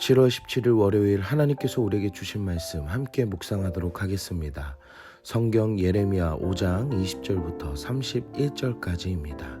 7월 17일 월요일 하나님께서 우리에게 주신 말씀 함께 묵상하도록 하겠습니다. 성경 예레미야 5장 20절부터 31절까지입니다.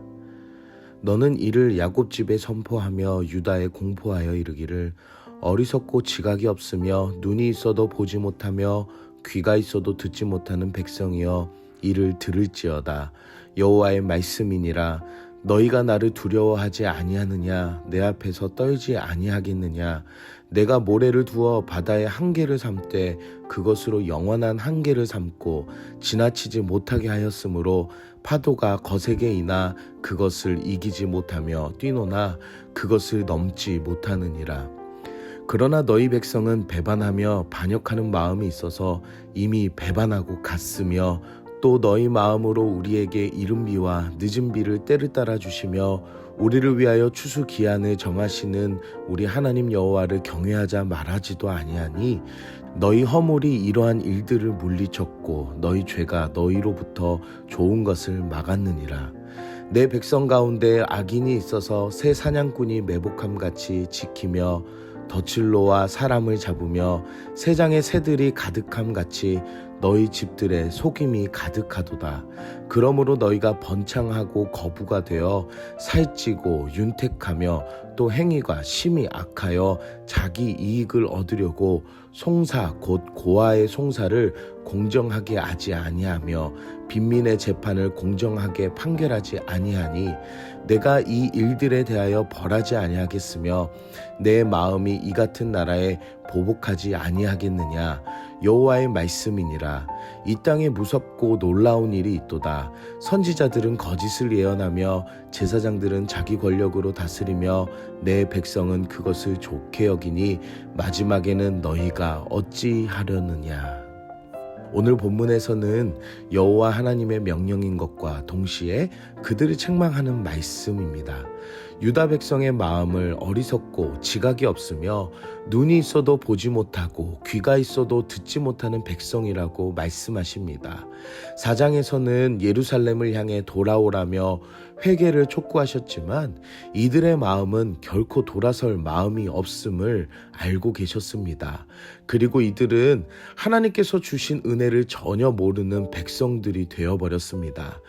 너는 이를 야곱 집에 선포하며 유다에 공포하여 이르기를 어리석고 지각이 없으며 눈이 있어도 보지 못하며 귀가 있어도 듣지 못하는 백성이여 이를 들을지어다 여호와의 말씀이니라 너희가 나를 두려워하지 아니하느냐? 내 앞에서 떨지 아니하겠느냐? 내가 모래를 두어 바다의 한계를 삼되 그것으로 영원한 한계를 삼고 지나치지 못하게 하였으므로 파도가 거세게 이나 그것을 이기지 못하며 뛰노나 그것을 넘지 못하느니라. 그러나 너희 백성은 배반하며 반역하는 마음이 있어서 이미 배반하고 갔으며 또 너희 마음으로 우리에게 이른 비와 늦은 비를 때를 따라 주시며 우리를 위하여 추수 기한을 정하시는 우리 하나님 여호와를 경외하자 말하지도 아니하니 너희 허물이 이러한 일들을 물리쳤고 너희 죄가 너희로부터 좋은 것을 막았느니라. 내 백성 가운데 악인이 있어서 새 사냥꾼이 매복함 같이 지키며 덫을로와 사람을 잡으며 세장의 새들이 가득함 같이 너희 집들의 속임이 가득하도다. 그러므로 너희가 번창하고 거부가 되어 살찌고 윤택하며 또 행위가 심히 악하여 자기 이익을 얻으려고 송사 곧 고아의 송사를 공정하게 하지 아니하며 빈민의 재판을 공정하게 판결하지 아니하니 내가 이 일들에 대하여 벌하지 아니하겠으며 내 마음이 이 같은 나라에 보복하지 아니하겠느냐 여호와의 말씀이니라. 이 땅에 무섭고 놀라운 일이 있도다. 선지자들은 거짓을 예언하며 제사장들은 자기 권력으로 다스리며 내 백성은 그것을 좋게 여기니 마지막에는 너희가 어찌 하려느냐. 오늘 본문에서는 여호와 하나님의 명령인 것과 동시에 그들을 책망하는 말씀입니다. 유다 백성의 마음을 어리석고 지각이 없으며 눈이 있어도 보지 못하고 귀가 있어도 듣지 못하는 백성이라고 말씀하십니다. 사장에서는 예루살렘을 향해 돌아오라며 회개를 촉구하셨지만 이들의 마음은 결코 돌아설 마음이 없음을 알고 계셨습니다. 그리고 이들은 하나님께서 주신 은혜를 전혀 모르는 백성들이 되어버렸습니다.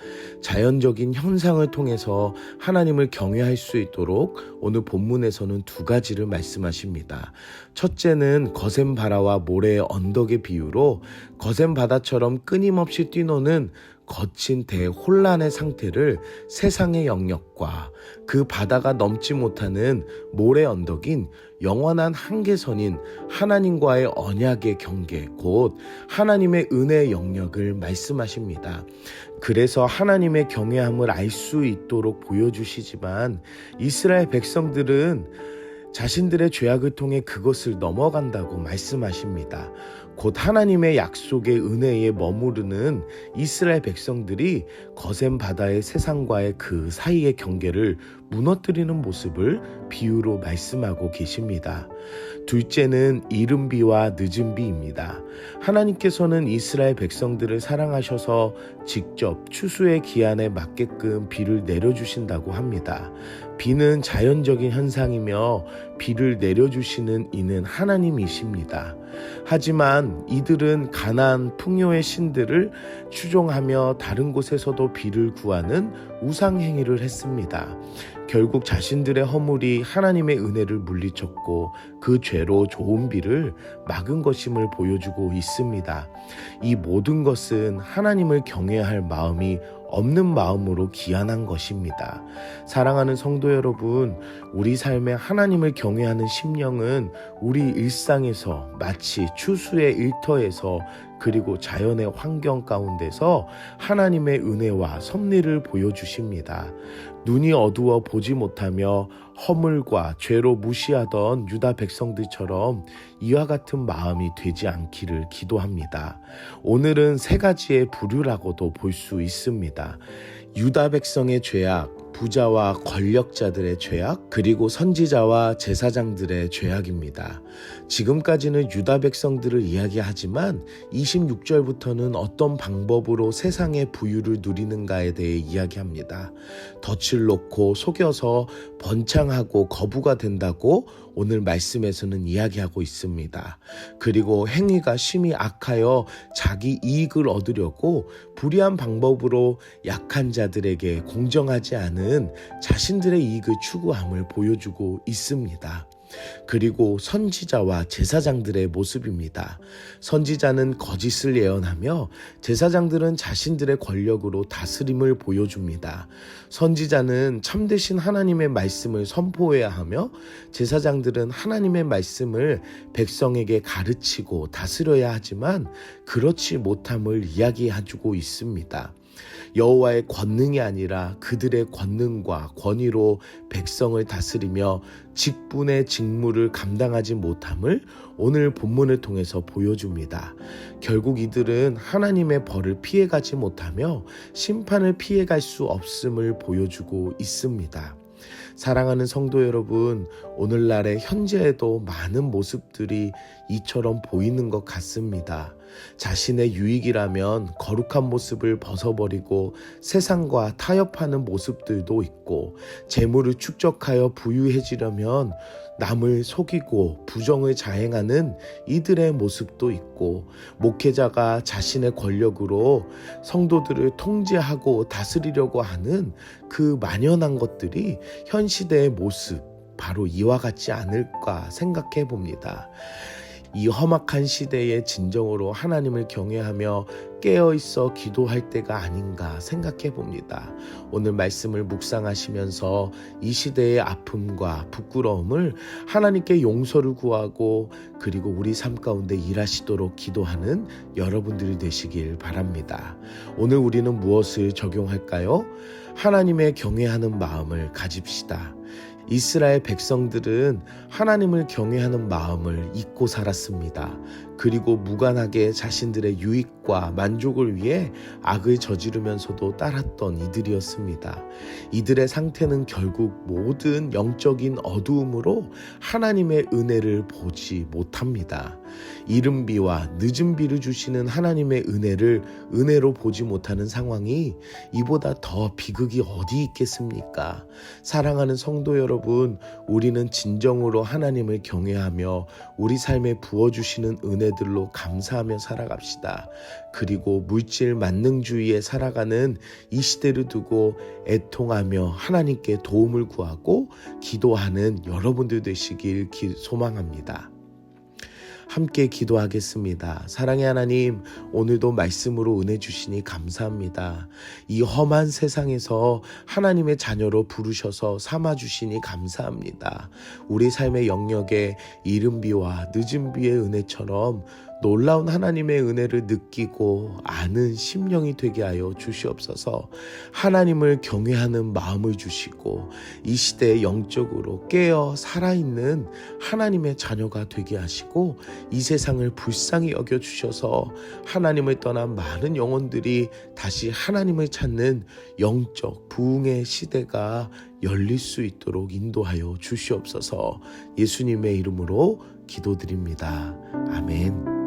자연적인 현상을 통해서 하나님을 경외할 수 있도록 오늘 본문에서는 두 가지를 말씀하십니다. 첫째는 거센 바다와 모래의 언덕의 비유로 거센 바다처럼 끊임없이 뛰노는 거친 대혼란의 상태를 세상의 영역과 그 바다가 넘지 못하는 모래 언덕인 영원한 한계선인 하나님과의 언약의 경계, 곧 하나님의 은혜의 영역을 말씀하십니다. 그래서 하나님의 경외함을 알 수 있도록 보여주시지만 이스라엘 백성들은 자신들의 죄악을 통해 그것을 넘어간다고 말씀하십니다. 곧 하나님의 약속의 은혜에 머무르는 이스라엘 백성들이 거센 바다의 세상과의 그 사이의 경계를 무너뜨리는 모습을 비유로 말씀하고 계십니다. 둘째는 이른 비와 늦은 비입니다. 하나님께서는 이스라엘 백성들을 사랑하셔서 직접 추수의 기한에 맞게끔 비를 내려주신다고 합니다. 비는 자연적인 현상이며 비를 내려주시는 이는 하나님이십니다. 하지만 이들은 가난 풍요의 신들을 추종하며 다른 곳에서도 비를 구하는 우상 행위를 했습니다. 결국 자신들의 허물이 하나님의 은혜를 물리쳤고 그 죄로 좋은 비를 막은 것임을 보여주고 있습니다. 이 모든 것은 하나님을 경외할 마음이 없는 마음으로 기한한 것입니다. 사랑하는 성도 여러분, 우리 삶에 하나님을 경외하는 심령은 우리 일상에서 마치 추수의 일터에서 그리고 자연의 환경 가운데서 하나님의 은혜와 섭리를 보여주십니다. 눈이 어두워 보지 못하며 허물과 죄로 무시하던 유다 백성들처럼 이와 같은 마음이 되지 않기를 기도합니다. 오늘은 세 가지의 부류라고도 볼 수 있습니다. 유다 백성의 죄악, 부자와 권력자들의 죄악, 그리고 선지자와 제사장들의 죄악입니다. 지금까지는 유다 백성들을 이야기하지만 26절부터는 어떤 방법으로 세상의 부유를 누리는가에 대해 이야기합니다. 덫을 놓고 속여서 번창하고 거부가 된다고 오늘 말씀에서는 이야기하고 있습니다. 그리고 행위가 심히 악하여 자기 이익을 얻으려고 불의한 방법으로 약한 자들에게 공정하지 않은 자신들의 이익을 추구함을 보여주고 있습니다. 그리고 선지자와 제사장들의 모습입니다. 선지자는 거짓을 예언하며 제사장들은 자신들의 권력으로 다스림을 보여줍니다. 선지자는 참되신 하나님의 말씀을 선포해야 하며 제사장들은 하나님의 말씀을 백성에게 가르치고 다스려야 하지만 그렇지 못함을 이야기해주고 있습니다. 여호와의 권능이 아니라 그들의 권능과 권위로 백성을 다스리며 직분의 직무를 감당하지 못함을 오늘 본문을 통해서 보여줍니다. 결국 이들은 하나님의 벌을 피해가지 못하며 심판을 피해갈 수 없음을 보여주고 있습니다. 사랑하는 성도 여러분, 오늘날의 현재에도 많은 모습들이 이처럼 보이는 것 같습니다. 자신의 유익이라면 거룩한 모습을 벗어버리고 세상과 타협하는 모습들도 있고, 재물을 축적하여 부유해지려면 남을 속이고 부정을 자행하는 이들의 모습도 있고, 목회자가 자신의 권력으로 성도들을 통제하고 다스리려고 하는 그 만연한 것들이 현 시대의 모습, 바로 이와 같지 않을까 생각해 봅니다. 이 험악한 시대의 진정으로 하나님을 경외하며 깨어 있어 기도할 때가 아닌가 생각해 봅니다. 오늘 말씀을 묵상하시면서 이 시대의 아픔과 부끄러움을 하나님께 용서를 구하고 그리고 우리 삶 가운데 일하시도록 기도하는 여러분들이 되시길 바랍니다. 오늘 우리는 무엇을 적용할까요? 하나님의 경외하는 마음을 가집시다. 이스라엘 백성들은 하나님을 경외하는 마음을 잊고 살았습니다. 그리고 무관하게 자신들의 유익과 만족을 위해 악을 저지르면서도 따랐던 이들이었습니다. 이들의 상태는 결국 모든 영적인 어두움으로 하나님의 은혜를 보지 못합니다. 이른 비와 늦은 비를 주시는 하나님의 은혜를 은혜로 보지 못하는 상황이 이보다 더 비극이 어디 있겠습니까? 사랑하는 성도 여러분, 우리는 진정으로 하나님을 경외하며 우리 삶에 부어주시는 은혜들로 감사하며 살아갑시다. 그리고 물질 만능주의에 살아가는 이 시대를 두고 애통하며 하나님께 도움을 구하고 기도하는 여러분들 되시길 소망합니다. 함께 기도하겠습니다. 사랑의 하나님, 오늘도 말씀으로 은혜 주시니 감사합니다. 이 험한 세상에서 하나님의 자녀로 부르셔서 삼아 주시니 감사합니다. 우리 삶의 영역에 이른 비와 늦은 비의 은혜처럼 놀라운 하나님의 은혜를 느끼고 아는 심령이 되게 하여 주시옵소서 하나님을 경외하는 마음을 주시고 이 시대에 영적으로 깨어 살아있는 하나님의 자녀가 되게 하시고 이 세상을 불쌍히 여겨 주셔서 하나님을 떠난 많은 영혼들이 다시 하나님을 찾는 영적 부흥의 시대가 열릴 수 있도록 인도하여 주시옵소서 예수님의 이름으로 기도드립니다. 아멘.